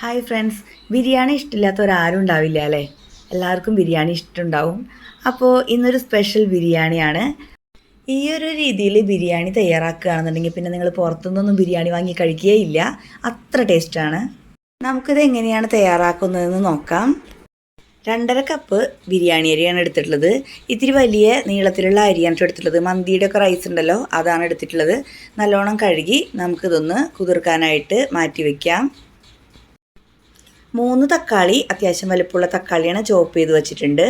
Hi friends biryani ഇഷ്ടമില്ലാത്തവരാരും ഉണ്ടാവില്ല അല്ലേ? എല്ലാവർക്കും ബിരിയാണി ഇഷ്ടമുണ്ടാവും അപ്പോൾ ഇന്നൊരു സ്പെഷ്യൽ ബിരിയാണിയാണ്. ഈ ഒരു രീതിയിൽ ബിരിയാണി തയ്യാറാക്കുകയാണെന്നുണ്ടെങ്കിൽ പിന്നെ നിങ്ങൾ പുറത്തുനിന്നൊന്നും ബിരിയാണി വാങ്ങി കഴിക്കുകയില്ല. അത്ര ടേസ്റ്റാണ് നമുക്കിത് എങ്ങനെയാണ് തയ്യാറാക്കുന്നതെന്ന് നോക്കാം. രണ്ടര കപ്പ് ബിരിയാണി അരിയാണ് എടുത്തിട്ടുള്ളത്. ഇത്തിരി വലിയ നീളത്തിലുള്ള അരിയാണ് എടുത്തിട്ടുള്ളത്. മന്തിയുടെ ഒക്കെ റൈസ് ഉണ്ടല്ലോ അതാണ് എടുത്തിട്ടുള്ളത്. നല്ലോണം കഴുകി നമുക്കിതൊന്ന് കുതിർക്കാനായിട്ട് മാറ്റി വയ്ക്കാം മൂന്ന് തക്കാളി അത്യാവശ്യം വലുപ്പമുള്ള തക്കാളിയാണ് ചോപ്പ് ചെയ്ത് വെച്ചിട്ടുണ്ട്.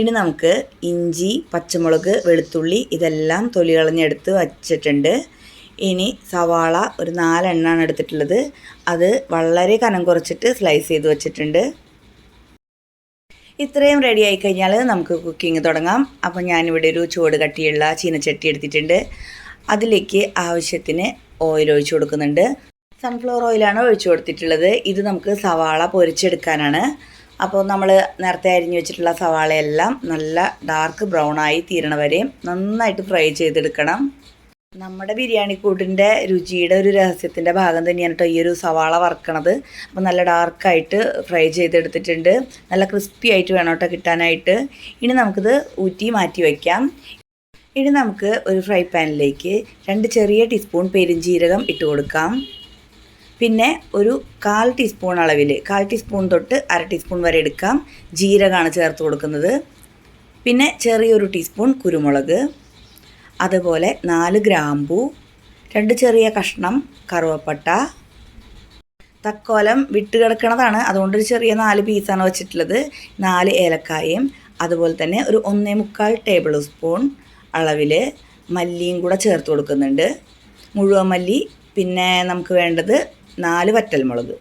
ഇനി നമുക്ക് ഇഞ്ചി പച്ചമുളക് വെളുത്തുള്ളി ഇതെല്ലാം തൊലി കളഞ്ഞെടുത്ത് വച്ചിട്ടുണ്ട്. ഇനി സവാള ഒരു നാലെണ്ണാണ് എടുത്തിട്ടുള്ളത്. അത് വളരെ കനം കുറച്ചിട്ട് സ്ലൈസ് ചെയ്ത് വെച്ചിട്ടുണ്ട്. ഇത്രയും റെഡി ആയി കഴിഞ്ഞാൽ നമുക്ക് കുക്കിംഗ് തുടങ്ങാം. അപ്പോൾ ഞാനിവിടെ ഒരു ചുവട് കട്ടിയുള്ള ചീനച്ചട്ടി എടുത്തിട്ടുണ്ട്. അതിലേക്ക് ആവശ്യത്തിന് ഓയിൽ ഒഴിച്ചു കൊടുക്കുന്നുണ്ട്. സൺഫ്ലവർ ഓയിലാണ് ഒഴിച്ചു കൊടുത്തിട്ടുള്ളത്. ഇത് നമുക്ക് സവാള പൊരിച്ചെടുക്കാനാണ്. അപ്പോൾ നമ്മൾ നേരത്തെ അരിഞ്ഞു വെച്ചിട്ടുള്ള സവാളയെല്ലാം നല്ല ഡാർക്ക് ബ്രൗൺ ആയി തീരണ വരെയും നന്നായിട്ട് ഫ്രൈ ചെയ്തെടുക്കണം. നമ്മുടെ ബിരിയാണി കൂട്ടിന്റെ രുചിയുടെ ഒരു രഹസ്യത്തിന്റെ ഭാഗം തന്നെയാണ് കേട്ടോ ഈ ഒരു സവാള വറക്കണത്. അപ്പോൾ നല്ല ഡാർക്കായിട്ട് ഫ്രൈ ചെയ്തെടുത്തിട്ടുണ്ട്. നല്ല ക്രിസ്പി ആയിട്ട് വേണം കേട്ടോ കിട്ടാനായിട്ട്. ഇനി നമുക്കിത് ഊറ്റി മാറ്റി വയ്ക്കാം ഇനി നമുക്ക് ഒരു ഫ്രൈ പാനിലേക്ക് രണ്ട് ചെറിയ ടീസ്പൂൺ പെരിഞ്ജീരകം ഇട്ട് കൊടുക്കാം. പിന്നെ ഒരു കാൽ ടീസ്പൂൺ അളവിൽ കാൽ ടീസ്പൂൺ തൊട്ട് അര ടീസ്പൂൺ വരെ എടുക്കാം. ജീരകമാണ് ചേർത്ത് കൊടുക്കുന്നത്. പിന്നെ ചെറിയൊരു ടീസ്പൂൺ കുരുമുളക്. അതുപോലെ നാല് ഗ്രാമ്പു രണ്ട് ചെറിയ കഷ്ണം കറുവപ്പട്ട. തക്കോലം വിട്ട് കിടക്കണതാണ്. അതുകൊണ്ട് ഒരു ചെറിയ നാല് പീസാണ് വെച്ചിട്ടുള്ളത്. നാല് ഏലക്കായും അതുപോലെ തന്നെ ഒരു ഒന്നേ മുക്കാൽ ടേബിൾ സ്പൂൺ അളവിൽ മല്ലിയും കൂടെ ചേർത്ത് കൊടുക്കുന്നുണ്ട്. മുഴുവൻ മല്ലി പിന്നെ നമുക്ക് വേണ്ടത് നാല് വറ്റൽമുളക്.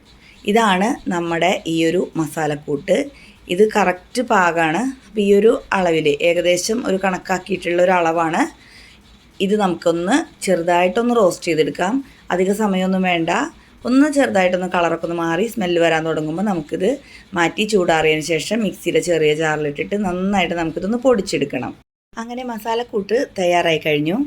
ഇതാണ് നമ്മുടെ ഈയൊരു മസാലക്കൂട്ട്. ഇത് കറക്റ്റ് പാകമാണ് അപ്പോൾ ഈ ഒരു അളവിൽ ഏകദേശം ഒരു കണക്കാക്കിയിട്ടുള്ള ഒരു അളവാണ്. ഇത് നമുക്കൊന്ന് ചെറുതായിട്ടൊന്ന് റോസ്റ്റ് ചെയ്തെടുക്കാം. അധിക സമയമൊന്നും വേണ്ട. ഒന്ന് ചെറുതായിട്ടൊന്ന് കളറൊക്കെ ഒന്ന് മാറി സ്മെല്ല് വരാൻ തുടങ്ങുമ്പോൾ നമുക്കിത് മാറ്റി ചൂടാറിയതിന് ശേഷം മിക്സിയുടെ ചെറിയ ജാറിലിട്ടിട്ട് നന്നായിട്ട് നമുക്കിതൊന്ന് പൊടിച്ചെടുക്കണം. അങ്ങനെ മസാലക്കൂട്ട് തയ്യാറായി കഴിഞ്ഞു.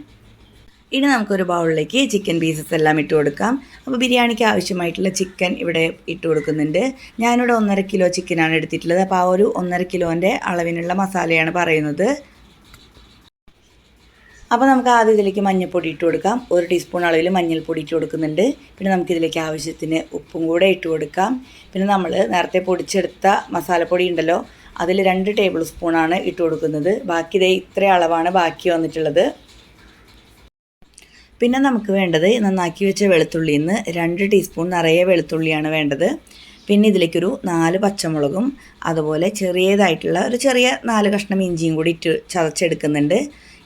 ഇനി നമുക്കൊരു ബൗളിലേക്ക് ചിക്കൻ പീസസ് എല്ലാം ഇട്ട് കൊടുക്കാം. അപ്പോൾ ബിരിയാണിക്ക് ആവശ്യമായിട്ടുള്ള ചിക്കൻ ഇവിടെ ഇട്ട് കൊടുക്കുന്നുണ്ട്. ഞാനിവിടെ ഒന്നര കിലോ ചിക്കനാണ് എടുത്തിട്ടുള്ളത്. അപ്പോൾ ആ ഒരു ഒന്നര കിലോന്റെ അളവിനുള്ള മസാലയാണ് പറയുന്നത്. അപ്പോൾ നമുക്ക് ആദ്യം ഇതിലേക്ക് മഞ്ഞൾപ്പൊടി ഇട്ട് കൊടുക്കാം. ഒരു ടീസ്പൂൺ അളവിൽ മഞ്ഞൾപ്പൊടി ഇട്ട് കൊടുക്കുന്നുണ്ട്. പിന്നെ നമുക്കിതിലേക്ക് ആവശ്യത്തിന് ഉപ്പും കൂടെ ഇട്ട് കൊടുക്കാം. പിന്നെ നമ്മൾ നേരത്തെ പൊടിച്ചെടുത്ത മസാലപ്പൊടി ഉണ്ടല്ലോ അതിൽ രണ്ട് ടേബിൾ സ്പൂണാണ് ഇട്ട് കൊടുക്കുന്നത്. ബാക്കി ഇതേ ഇത്ര അളവാണ് ബാക്കി വന്നിട്ടുള്ളത്. പിന്നെ നമുക്ക് വേണ്ടത് നന്നാക്കി വെച്ച വെളുത്തുള്ളിയിൽ നിന്ന് രണ്ട് ടീസ്പൂൺ നിറയെ വെളുത്തുള്ളിയാണ് വേണ്ടത്. പിന്നെ ഇതിലേക്കൊരു നാല് പച്ചമുളകും അതുപോലെ ചെറിയതായിട്ടുള്ള ഒരു ചെറിയ നാല് കഷ്ണം ഇഞ്ചിയും കൂടി ഇട്ട് ചതച്ചെടുക്കുന്നുണ്ട്.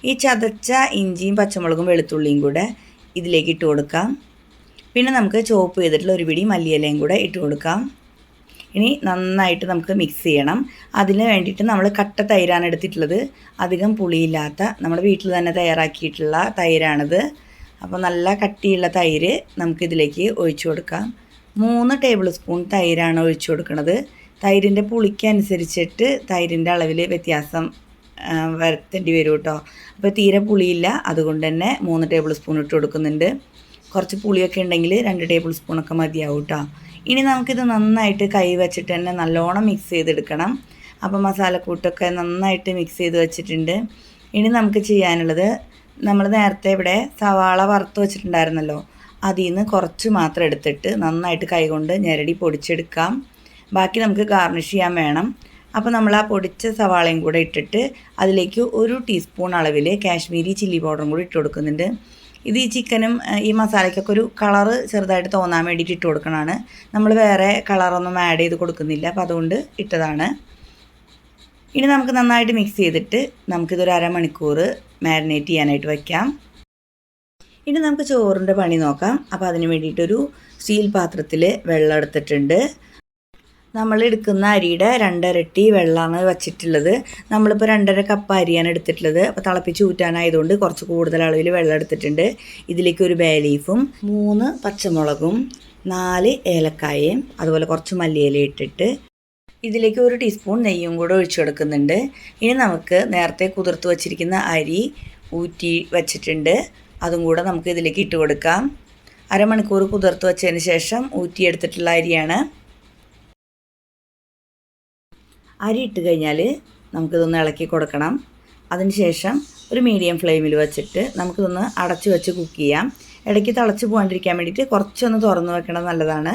ഈ ചതച്ച ഇഞ്ചിയും പച്ചമുളകും വെളുത്തുള്ളിയും കൂടെ ഇതിലേക്ക് ഇട്ട് കൊടുക്കാം. പിന്നെ നമുക്ക് ചോപ്പ് ചെയ്തിട്ടുള്ള ഒരു പിടി മല്ലിയിലയും കൂടെ ഇട്ട് കൊടുക്കാം. ഇനി നന്നായിട്ട് നമുക്ക് മിക്സ് ചെയ്യണം. അതിന് വേണ്ടിയിട്ട് നമ്മൾ കട്ട തൈരാണ് എടുത്തിട്ടുള്ളത്. അധികം പുളിയില്ലാത്ത നമ്മുടെ വീട്ടിൽ തന്നെ തയ്യാറാക്കിയിട്ടുള്ള തൈരാണിത്. അപ്പോൾ നല്ല കട്ടിയുള്ള തൈര് നമുക്കിതിലേക്ക് ഒഴിച്ചു കൊടുക്കാം. മൂന്ന് ടേബിൾ സ്പൂൺ തൈരാണ് ഒഴിച്ചു കൊടുക്കുന്നത് തൈരിന്റെ പുളിക്കനുസരിച്ചിട്ട് തൈരിന്റെ അളവിൽ വ്യത്യാസം വരുത്തേണ്ടി വരും കേട്ടോ. അപ്പോൾ തീരെ പുളിയില്ല അതുകൊണ്ട് തന്നെ മൂന്ന് ടേബിൾ സ്പൂൺ ഇട്ട് കൊടുക്കുന്നുണ്ട്. കുറച്ച് പുളിയൊക്കെ ഉണ്ടെങ്കിൽ രണ്ട് ടേബിൾ സ്പൂണൊക്കെ മതിയാവും കേട്ടോ. ഇനി നമുക്കിത് നന്നായിട്ട് കൈ വെച്ചിട്ട് തന്നെ നല്ലോണം മിക്സ് ചെയ്തെടുക്കണം. അപ്പോൾ മസാലക്കൂട്ടൊക്കെ നന്നായിട്ട് മിക്സ് ചെയ്ത് വെച്ചിട്ടുണ്ട്. ഇനി നമുക്ക് ചെയ്യാനുള്ളത് നമ്മൾ നേരത്തെ ഇവിടെ സവാള വറുത്ത് വെച്ചിട്ടുണ്ടായിരുന്നല്ലോ. അതിൽ നിന്ന് കുറച്ച് മാത്രം എടുത്തിട്ട് നന്നായിട്ട് കൈകൊണ്ട് ഞെരടി പൊടിച്ചെടുക്കാം. ബാക്കി നമുക്ക് ഗാർണിഷ് ചെയ്യാൻ വേണം. അപ്പോൾ നമ്മൾ ആ പൊടിച്ച സവാളയും കൂടെ ഇട്ടിട്ട് അതിലേക്ക് ഒരു ടീസ്പൂൺ അളവിൽ കാശ്മീരി ചില്ലി പൗഡറും കൂടി ഇട്ട് കൊടുക്കുന്നുണ്ട്. ഇത് ഈ ചിക്കനും ഈ മസാലയ്ക്കൊക്കെ ഒരു കളറ് ചെറുതായിട്ട് തോന്നാൻ വേണ്ടിയിട്ട് ഇട്ട് കൊടുക്കണതാണ്. നമ്മൾ വേറെ കളറൊന്നും ആഡ് ചെയ്ത് കൊടുക്കുന്നില്ല. അപ്പോൾ അതുകൊണ്ട് ഇട്ടതാണ്. ഇനി നമുക്ക് നന്നായിട്ട് മിക്സ് ചെയ്തിട്ട് നമുക്കിതൊരു അരമണിക്കൂർ മാരിനേറ്റ് ചെയ്യാനായിട്ട് വയ്ക്കാം ഇനി നമുക്ക് ചോറിന്റെ പണി നോക്കാം. അപ്പോൾ അതിന് വേണ്ടിയിട്ടൊരു സ്റ്റീൽ പാത്രത്തിൽ വെള്ളം എടുത്തിട്ടുണ്ട്. നമ്മൾ എടുക്കുന്ന അരിയുടെ രണ്ടരട്ടി വെള്ളമാണ് വച്ചിട്ടുള്ളത്. നമ്മളിപ്പോൾ രണ്ടര കപ്പ് അരിയാണ് എടുത്തിട്ടുള്ളത്. അപ്പോൾ തിളപ്പിച്ച് ഊറ്റാനായതുകൊണ്ട് കുറച്ച് കൂടുതൽ അളവിൽ വെള്ളം എടുത്തിട്ടുണ്ട്. ഇതിലേക്ക് ഒരു ബേലീഫും മൂന്ന് പച്ചമുളകും നാല് ഏലക്കായയും അതുപോലെ കുറച്ച് മല്ലിയില ഇട്ടിട്ട് ഇതിലേക്ക് ഒരു ടീസ്പൂൺ നെയ്യും കൂടെ ഒഴിച്ചു കൊടുക്കുന്നുണ്ട്. ഇനി നമുക്ക് നേരത്തെ കുതിർത്ത് വച്ചിരിക്കുന്ന അരി ഊറ്റി വച്ചിട്ടുണ്ട്. അതും കൂടെ നമുക്ക് ഇതിലേക്ക് ഇട്ട് കൊടുക്കാം. അരമണിക്കൂർ കുതിർത്ത് വച്ചതിന് ശേഷം ഊറ്റിയെടുത്തിട്ടുള്ള അരിയാണ്. അരി ഇട്ട് കഴിഞ്ഞാൽ നമുക്കിതൊന്ന് ഇളക്കി കൊടുക്കണം. അതിനുശേഷം ഒരു മീഡിയം ഫ്ലെയിമിൽ വെച്ചിട്ട് നമുക്കിതൊന്ന് അടച്ചു വെച്ച് കുക്ക് ചെയ്യാം. ഇടയ്ക്ക് തിളച്ച് പോകാണ്ടിരിക്കാൻ വേണ്ടിയിട്ട് കുറച്ചൊന്ന് തുറന്ന് വെക്കണം നല്ലതാണ്.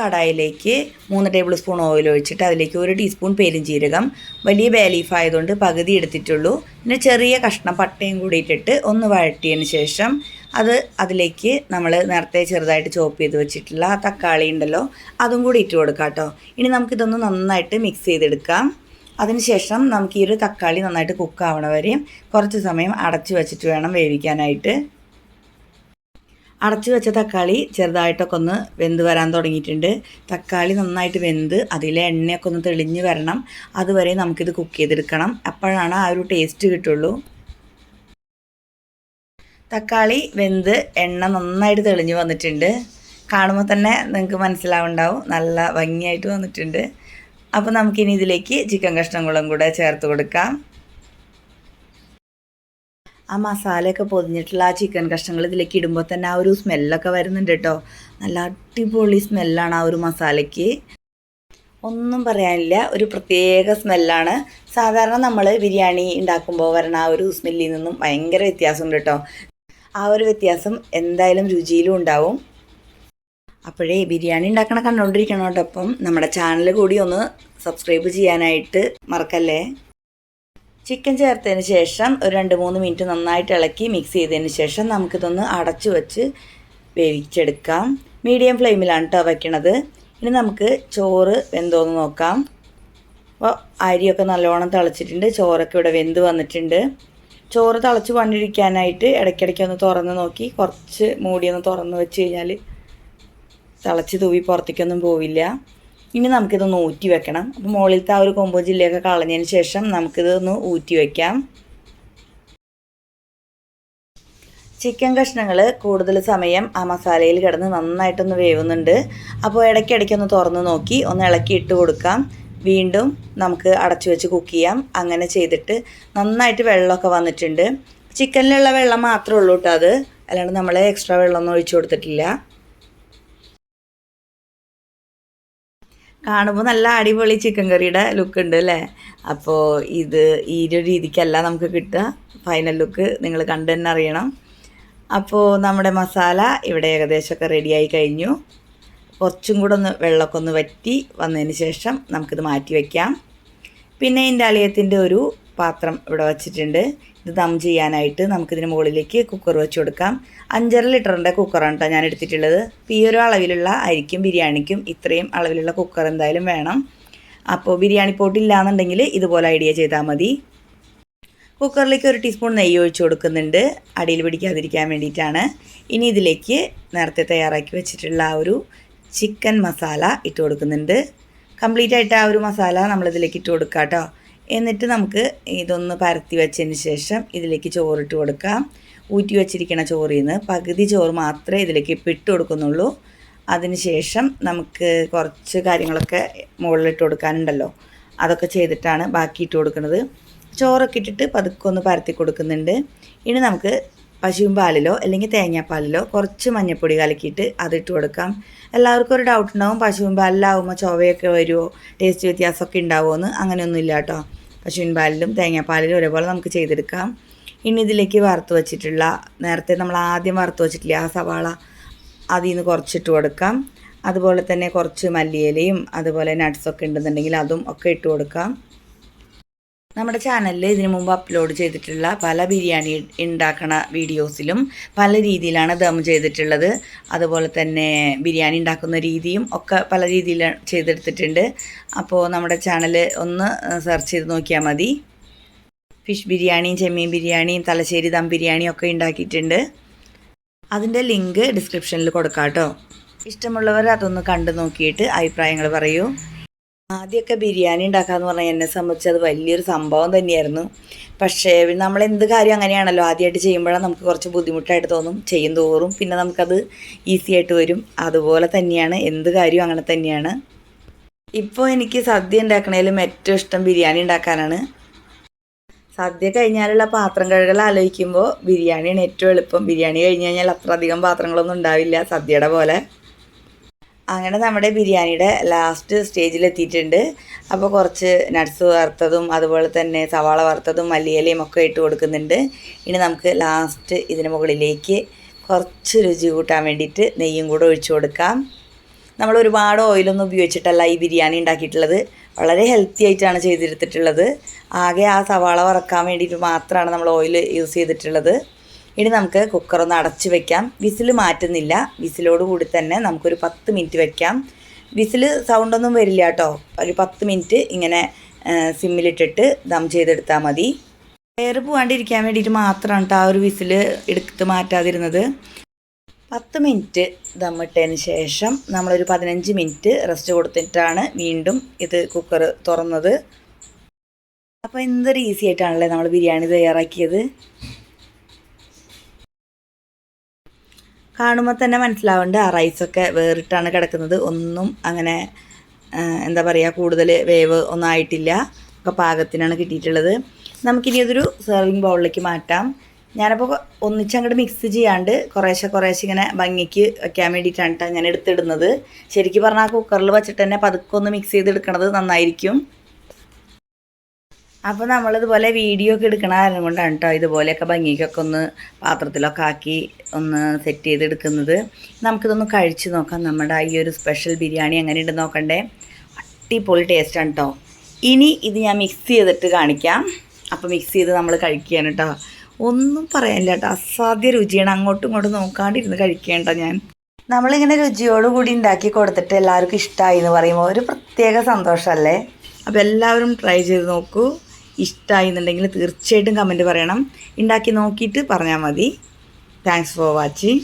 കടായിലേക്ക് മൂന്ന് ടേബിൾ സ്പൂൺ ഓയിൽ ഒഴിച്ചിട്ട് അതിലേക്ക് ഒരു ടീസ്പൂൺ പെരുംജീരകം വലിയ ബേലീഫ് ആയതുകൊണ്ട് പകുതി എടുത്തിട്ടുള്ളൂ. പിന്നെ ചെറിയ കഷ്ണം പട്ടയും കൂടി ഇട്ടിട്ട് ഒന്ന് വഴറ്റിയതിന് ശേഷം അത് അതിലേക്ക് നമ്മൾ നേരത്തെ ചെറുതായിട്ട് ചോപ്പ് ചെയ്ത് വെച്ചിട്ടുള്ള ആ തക്കാളി ഉണ്ടല്ലോ അതും കൂടി ഇട്ട് കൊടുക്കാം കേട്ടോ. ഇനി നമുക്കിതൊന്ന് നന്നായിട്ട് മിക്സ് ചെയ്തെടുക്കാം. അതിനുശേഷം നമുക്ക് ഈ ഒരു തക്കാളി നന്നായിട്ട് കുക്ക് ആവണ വരെയും കുറച്ച് സമയം അടച്ചു വെച്ചിട്ട് വേണം വേവിക്കാനായിട്ട്. അടച്ചു വെച്ച തക്കാളി ചെറുതായിട്ടൊക്കെ ഒന്ന് വെന്ത് വരാൻ തുടങ്ങിയിട്ടുണ്ട്. തക്കാളി നന്നായിട്ട് വെന്ത് അതിലെ എണ്ണയൊക്കെ ഒന്ന് തെളിഞ്ഞ് വരണം. അതുവരെ നമുക്കിത് കുക്ക് ചെയ്തെടുക്കണം. അപ്പോഴാണ് ആ ഒരു ടേസ്റ്റ് കിട്ടുള്ളൂ. തക്കാളി വെന്ത് എണ്ണ നന്നായിട്ട് തെളിഞ്ഞ് വന്നിട്ടുണ്ട്. കാണുമ്പോൾ തന്നെ നിങ്ങൾക്ക് മനസ്സിലാവുണ്ടാവും. നല്ല ഭംഗിയായിട്ട് വന്നിട്ടുണ്ട്. അപ്പോൾ നമുക്കിനി ഇതിലേക്ക് ചിക്കൻ കഷ്ണങ്ങളും കൂടെ ചേർത്ത് കൊടുക്കാം. ആ മസാലയൊക്കെ പൊതിഞ്ഞിട്ടുള്ള ആ ചിക്കൻ കഷ്ണങ്ങൾ ഇതിലേക്ക് ഇടുമ്പോൾ തന്നെ ആ ഒരു സ്മെല്ലൊക്കെ വരുന്നുണ്ട് കേട്ടോ നല്ല അടിപൊളി സ്മെല്ലാണ് ആ ഒരു മസാലയ്ക്ക്. ഒന്നും പറയാനില്ല ഒരു പ്രത്യേക സ്മെല്ലാണ് സാധാരണ നമ്മൾ ബിരിയാണി ഉണ്ടാക്കുമ്പോൾ വരുന്ന ആ ഒരു സ്മെല്ലിൽ നിന്നും ഭയങ്കര വ്യത്യാസമുണ്ട് കേട്ടോ ആ ഒരു വ്യത്യാസം എന്തായാലും രുചിയിലും ഉണ്ടാവും. അപ്പോഴേ ബിരിയാണി ഉണ്ടാക്കണ കണ്ടുകൊണ്ടിരിക്കണോടൊപ്പം നമ്മുടെ ചാനൽ കൂടി ഒന്ന് സബ്സ്ക്രൈബ് ചെയ്യാനായിട്ട് മറക്കല്ലേ? ചിക്കൻ ചേർത്തതിന് ശേഷം ഒരു രണ്ട് മൂന്ന് മിനിറ്റ് നന്നായിട്ട് ഇളക്കി മിക്സ് ചെയ്തതിന് ശേഷം നമുക്കിതൊന്ന് അടച്ചു വെച്ച് വേവിച്ചെടുക്കാം. മീഡിയം ഫ്ലെയിമിലാണ് കേട്ടോ വയ്ക്കണത് ഇനി നമുക്ക് ചോറ് വെന്തോന്ന് നോക്കാം. അപ്പോൾ അരിയൊക്കെ നല്ലോണം തിളച്ചിട്ടുണ്ട്. ചോറൊക്കെ ഇവിടെ വെന്ത് വന്നിട്ടുണ്ട്. ചോറ് തിളച്ച് കൊണ്ടിരിക്കാനായിട്ട് ഇടയ്ക്കിടയ്ക്ക് ഒന്ന് തുറന്ന് നോക്കി. കുറച്ച് മൂടിയൊന്ന് തുറന്ന് വെച്ച് കഴിഞ്ഞാൽ തിളച്ച് തൂവി പുറത്തേക്കൊന്നും പോവില്ല. ഇനി നമുക്കിതൊന്ന് ഊറ്റി വെക്കണം. അപ്പോൾ മുകളിലത്തെ ആ ഒരു കൊമ്പോ ജില്ലയൊക്കെ കളഞ്ഞതിന് ശേഷം നമുക്കിതൊന്ന് ഊറ്റി വയ്ക്കാം ചിക്കൻ കഷ്ണങ്ങൾ കൂടുതൽ സമയം ആ മസാലയിൽ കിടന്ന് നന്നായിട്ടൊന്ന് വേവുന്നുണ്ട്. അപ്പോൾ ഇടയ്ക്കിടയ്ക്കൊന്ന് തുറന്ന് നോക്കി ഒന്ന് ഇളക്കി ഇട്ട് കൊടുക്കാം. വീണ്ടും നമുക്ക് അടച്ചു വെച്ച് കുക്ക് ചെയ്യാം. അങ്ങനെ ചെയ്തിട്ട് നന്നായിട്ട് വെള്ളമൊക്കെ വന്നിട്ടുണ്ട്. ചിക്കനിലുള്ള വെള്ളം മാത്രമേ ഉള്ളൂ കേട്ടോ അത്. അല്ലാണ്ട് നമ്മൾ എക്സ്ട്രാ വെള്ളമൊന്നും ഒഴിച്ചു കൊടുത്തിട്ടില്ല. കാണുമ്പോൾ നല്ല അടിപൊളി ചിക്കൻ കറിയുടെ ലുക്ക് ഉണ്ട് അല്ലേ? അപ്പോൾ ഇത് ഈ ഒരു രീതിക്കല്ല നമുക്ക് കിട്ടുക. ഫൈനൽ ലുക്ക് നിങ്ങൾ കണ്ടു തന്നെ അറിയണം. അപ്പോൾ നമ്മുടെ മസാല ഇവിടെ ഏകദേശമൊക്കെ റെഡിയായി കഴിഞ്ഞു. കുറച്ചും കൂടെ ഒന്ന് വെള്ളമൊക്കെ ഒന്ന് വറ്റി വന്നതിന് ശേഷം നമുക്കിത് മാറ്റി വയ്ക്കാം പിന്നെ ഇതിന്റെ അളിയത്തിന്റെ ഒരു പാത്രം ഇവിടെ വച്ചിട്ടുണ്ട്. ഇത് ദം ചെയ്യാനായിട്ട് നമുക്കിതിന് മുകളിലേക്ക് കുക്കർ വെച്ച് കൊടുക്കാം. അഞ്ചര ലിറ്ററിന്റെ കുക്കറാണ് കേട്ടോ ഞാൻ എടുത്തിട്ടുള്ളത്. അപ്പോൾ ഈ ഒരു അളവിലുള്ള അരിക്കും ബിരിയാണിക്കും ഇത്രയും അളവിലുള്ള കുക്കർ എന്തായാലും വേണം. അപ്പോൾ ബിരിയാണി പോട്ടില്ല എന്നുണ്ടെങ്കിൽ ഇതുപോലെ ഐഡിയ ചെയ്താൽ മതി. കുക്കറിലേക്ക് ഒരു ടീസ്പൂൺ നെയ്യ് ഒഴിച്ച് കൊടുക്കുന്നുണ്ട്. അടിയിൽ പിടിക്കാതിരിക്കാൻ വേണ്ടിയിട്ടാണ്. ഇനി ഇതിലേക്ക് നേരത്തെ തയ്യാറാക്കി വെച്ചിട്ടുള്ള ആ ഒരു ചിക്കൻ മസാല ഇട്ട് കൊടുക്കുന്നുണ്ട്. കംപ്ലീറ്റ് ആയിട്ട് ആ ഒരു മസാല നമ്മളിതിലേക്ക് ഇട്ട് കൊടുക്കാം കേട്ടോ എന്നിട്ട് നമുക്ക് ഇതൊന്ന് പരത്തി വെച്ചതിന് ശേഷം ഇതിലേക്ക് ചോറിട്ട് കൊടുക്കാം. ഊറ്റി വെച്ചിരിക്കുന്ന ചോറിൽ നിന്ന് പകുതി ചോറ് മാത്രമേ ഇതിലേക്ക് ഇപ്പം ഇട്ട് കൊടുക്കുന്നുള്ളൂ. അതിനുശേഷം നമുക്ക് കുറച്ച് കാര്യങ്ങളൊക്കെ മുകളിലിട്ട് കൊടുക്കാനുണ്ടല്ലോ. അതൊക്കെ ചെയ്തിട്ടാണ് ബാക്കി ഇട്ട് കൊടുക്കുന്നത്. ചോറൊക്കെ ഇട്ടിട്ട് പതുക്കെ ഒന്ന് പരത്തി കൊടുക്കുന്നുണ്ട്. ഇനി നമുക്ക് പശുവും പാലിലോ അല്ലെങ്കിൽ തേങ്ങാപ്പാലിലോ കുറച്ച് മഞ്ഞൾപ്പൊടി കലക്കിയിട്ട് അതിട്ട് കൊടുക്കാം. എല്ലാവർക്കും ഒരു ഡൗട്ട് ഉണ്ടാവും പശുവിൻ പാലിലാവുമ്പോൾ ചൊവയൊക്കെ വരുമോ ടേസ്റ്റ് വ്യത്യാസമൊക്കെ ഉണ്ടാവുമോ എന്ന് അങ്ങനെയൊന്നുമില്ല കേട്ടോ. പശുവിൻ പാലിലും തേങ്ങാപ്പാലിലും ഒരേപോലെ നമുക്ക് ചെയ്തെടുക്കാം. ഇനി ഇതിലേക്ക് വറുത്ത് വെച്ചിട്ടുള്ള നേരത്തെ നമ്മൾ ആദ്യം വറുത്ത് വെച്ചിട്ടില്ല ആ സവാള അതിൽ നിന്ന് കുറച്ചിട്ട് കൊടുക്കാം. അതുപോലെ തന്നെ കുറച്ച് മല്ലിയിലയും അതുപോലെ നട്ട്സൊക്കെ ഉണ്ടെന്നുണ്ടെങ്കിൽ അതും ഒക്കെ ഇട്ട് കൊടുക്കാം. നമ്മുടെ ചാനലിൽ ഇതിനു മുമ്പ് അപ്ലോഡ് ചെയ്തിട്ടുള്ള പല ബിരിയാണി ഉണ്ടാക്കണ വീഡിയോസിലും പല രീതിയിലാണ് ദം ചെയ്തിട്ടുള്ളത്. അതുപോലെ തന്നെ ബിരിയാണി ഉണ്ടാക്കുന്ന രീതിയും ഒക്കെ പല രീതിയിൽ ചെയ്തെടുത്തിട്ടുണ്ട്. അപ്പോൾ നമ്മുടെ ചാനൽ ഒന്ന് സെർച്ച് ചെയ്ത് നോക്കിയാൽ മതി. ഫിഷ് ബിരിയാണിയും ചെമ്മീൻ ബിരിയാണിയും തലശ്ശേരി ദം ബിരിയാണിയും ഒക്കെ ഉണ്ടാക്കിയിട്ടുണ്ട് അതിന്റെ ലിങ്ക് ഡിസ്ക്രിപ്ഷനിൽ കൊടുക്കാം കേട്ടോ ഇഷ്ടമുള്ളവർ അതൊന്ന് കണ്ടു നോക്കിയിട്ട് അഭിപ്രായങ്ങൾ പറയൂ. ആദ്യമൊക്കെ ബിരിയാണി ഉണ്ടാക്കാന്ന് പറഞ്ഞാൽ എന്നെ സംബന്ധിച്ച് അത് വലിയൊരു സംഭവം തന്നെയായിരുന്നു. പക്ഷേ നമ്മൾ എന്ത് കാര്യം അങ്ങനെയാണല്ലോ ആദ്യമായിട്ട് ചെയ്യുമ്പോഴാണ് നമുക്ക് കുറച്ച് ബുദ്ധിമുട്ടായിട്ട് തോന്നും. ചെയ്യും തോറും. പിന്നെ നമുക്കത് ഈസി ആയിട്ട് വരും. അതുപോലെ തന്നെയാണ്. എന്ത് കാര്യവും അങ്ങനെ തന്നെയാണ്. ഇപ്പോൾ എനിക്ക് സദ്യ ഉണ്ടാക്കണേലും ഏറ്റവും ഇഷ്ടം ബിരിയാണി ഉണ്ടാക്കാനാണ്. സദ്യ കഴിഞ്ഞാലുള്ള പാത്രം കഴുകൽ ആലോചിക്കുമ്പോൾ ബിരിയാണിയാണ് ഏറ്റവും എളുപ്പം. ബിരിയാണി കഴിഞ്ഞ് കഴിഞ്ഞാൽ അത്ര അധികം പാത്രങ്ങളൊന്നും ഉണ്ടാവില്ല സദ്യയുടെ പോലെ. അങ്ങനെ നമ്മുടെ ബിരിയാണിയുടെ ലാസ്റ്റ് സ്റ്റേജിലെത്തിയിട്ടുണ്ട് അപ്പോൾ കുറച്ച് നട്ട്സ് വറുത്തതും അതുപോലെ തന്നെ സവാള വറുത്തതും മല്ലിയിലയും ഒക്കെ ഇട്ട് കൊടുക്കുന്നുണ്ട്. ഇനി നമുക്ക് ലാസ്റ്റ് ഇതിന് മുകളിലേക്ക് കുറച്ച് രുചി കൂട്ടാൻ വേണ്ടിയിട്ട് നെയ്യും കൂടെ ഒഴിച്ചു കൊടുക്കാം. നമ്മൾ ഒരുപാട് ഓയിലൊന്നും ഉപയോഗിച്ചിട്ടല്ല ഈ ബിരിയാണി ഉണ്ടാക്കിയിട്ടുള്ളത്. വളരെ ഹെൽത്തി ആയിട്ടാണ് ചെയ്തെടുത്തിട്ടുള്ളത്. ആകെ ആ സവാള വറക്കാൻ വേണ്ടിയിട്ട് മാത്രമാണ് നമ്മൾ ഓയിൽ യൂസ് ചെയ്തിട്ടുള്ളത്. ഇനി നമുക്ക് കുക്കറൊന്ന് അടച്ചു വെക്കാം. വിസിൽ മാറ്റുന്നില്ല. വിസിലോട് കൂടി തന്നെ നമുക്കൊരു പത്ത് മിനിറ്റ് വെക്കാം. വിസിൽ സൗണ്ടൊന്നും വരില്ല കേട്ടോ ഒരു പത്ത് മിനിറ്റ് ഇങ്ങനെ സിമ്മിലിട്ടിട്ട് ദം ചെയ്തെടുത്താൽ മതി. എയർ പോകാണ്ടിരിക്കാൻ വേണ്ടിയിട്ട് മാത്രമാണ് കേട്ടോ ആ ഒരു വിസിൽ എടുത്ത് മാറ്റാതിരുന്നത്. പത്ത് മിനിറ്റ് ദമ്മിട്ടതിന് ശേഷം നമ്മളൊരു പതിനഞ്ച് മിനിറ്റ് റെസ്റ്റ് കൊടുത്തിട്ടാണ് വീണ്ടും ഇത് കുക്കർ തുറന്നത്. അപ്പോൾ എന്തൊരു ഈസി ആയിട്ടാണല്ലേ നമ്മൾ ബിരിയാണി തയ്യാറാക്കിയത്? കാണുമ്പോൾ തന്നെ മനസ്സിലാവുന്നുണ്ട് ആ റൈസൊക്കെ വേറിട്ടാണ് കിടക്കുന്നത്. ഒന്നും അങ്ങനെ എന്താ പറയുക കൂടുതൽ വേവ് ഒന്നും ആയിട്ടില്ല. ഒക്കെ പാകത്തിനാണ് കിട്ടിയിട്ടുള്ളത്. നമുക്കിനി അതൊരു സെർവിങ് ബൗളിലേക്ക് മാറ്റാം. ഞാനപ്പോൾ ഒന്നിച്ചങ്ങോട്ട് മിക്സ് ചെയ്യാണ്ട് കുറേശ്ശെ കുറേശ്ശെ ഇങ്ങനെ ഭംഗിക്ക് വെക്കാൻ വേണ്ടിയിട്ടാണ് ട്ടോ ഞാൻ എടുത്തിടുന്നത്. ശരിക്കും പറഞ്ഞാൽ കുക്കറിൽ വെച്ചിട്ട് തന്നെ പതുക്കെ ഒന്ന് മിക്സ് ചെയ്തെടുക്കണത് നന്നായിരിക്കും. അപ്പോൾ നമ്മളിതുപോലെ വീഡിയോ ഒക്കെ എടുക്കണ കാരണം കൊണ്ടാണ് കേട്ടോ ഇതുപോലെയൊക്കെ ഭംഗിക്കൊക്കെ ഒന്ന് പാത്രത്തിലൊക്കെ ആക്കി ഒന്ന് സെറ്റ് ചെയ്തെടുക്കുന്നത്. നമുക്കിതൊന്ന് കഴിച്ച് നോക്കാം. നമ്മുടെ ഈ ഒരു സ്പെഷ്യൽ ബിരിയാണി എങ്ങനെയുണ്ട് നോക്കണ്ടേ? അടിപൊളി ടേസ്റ്റാണ് കേട്ടോ ഇനി ഇത് ഞാൻ മിക്സ് ചെയ്തിട്ട് കാണിക്കാം. അപ്പോൾ മിക്സ് ചെയ്ത് നമ്മൾ കഴിക്കുകയാണ് കേട്ടോ ഒന്നും പറയാനില്ല കേട്ടോ അസാധ്യ രുചിയാണ്. അങ്ങോട്ടും ഇങ്ങോട്ടും നോക്കാണ്ടിരുന്ന് കഴിക്കേണ്ട ഞാൻ. നമ്മളിങ്ങനെ രുചിയോടുകൂടി ഉണ്ടാക്കി കൊടുത്തിട്ട് എല്ലാവർക്കും ഇഷ്ടമായി എന്ന് പറയുമ്പോൾ ഒരു പ്രത്യേക സന്തോഷമല്ലേ അപ്പോൾ എല്ലാവരും ട്രൈ ചെയ്ത് നോക്കൂ. ഇഷ്ടമായി എന്നുണ്ടെങ്കിൽ തീർച്ചയായിട്ടും കമന്റ് പറയണം. ഉണ്ടാക്കി നോക്കിയിട്ട് പറഞ്ഞാൽ മതി. Thanks for watching